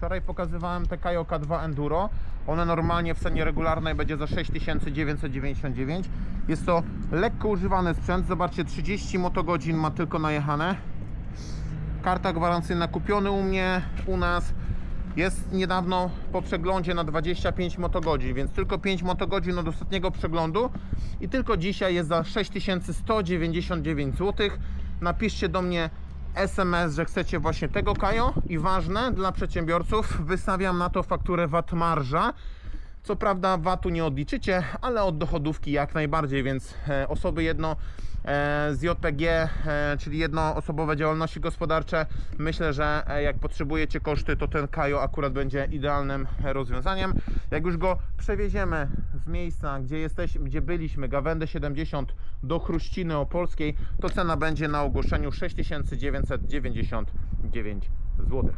Wczoraj pokazywałem te Kajo K2 Enduro. One normalnie w cenie regularnej będzie za 6999. Jest to lekko używany sprzęt. Zobaczcie, 30 motogodzin ma tylko najechane. Karta gwarancyjna kupiony u mnie, u nas. Jest niedawno po przeglądzie na 25 motogodzin, więc tylko 5 motogodzin od ostatniego przeglądu i tylko dzisiaj jest za 6199 zł. Napiszcie do mnie SMS, że chcecie właśnie tego Kajo i ważne dla przedsiębiorców, wystawiam na to fakturę VAT marża. Co prawda VAT-u nie odliczycie, ale od dochodówki jak najbardziej, więc e, osoby jedno e, z JPG, e, czyli jednoosobowe działalności gospodarcze, myślę, że jak potrzebujecie koszty, to ten Kajo akurat będzie idealnym rozwiązaniem. Jak już go przewieziemy miejsca, gdzie jesteśmy, gdzie byliśmy, Gawędę 70 do Chruściny Opolskiej, to cena będzie na ogłoszeniu 6999 zł.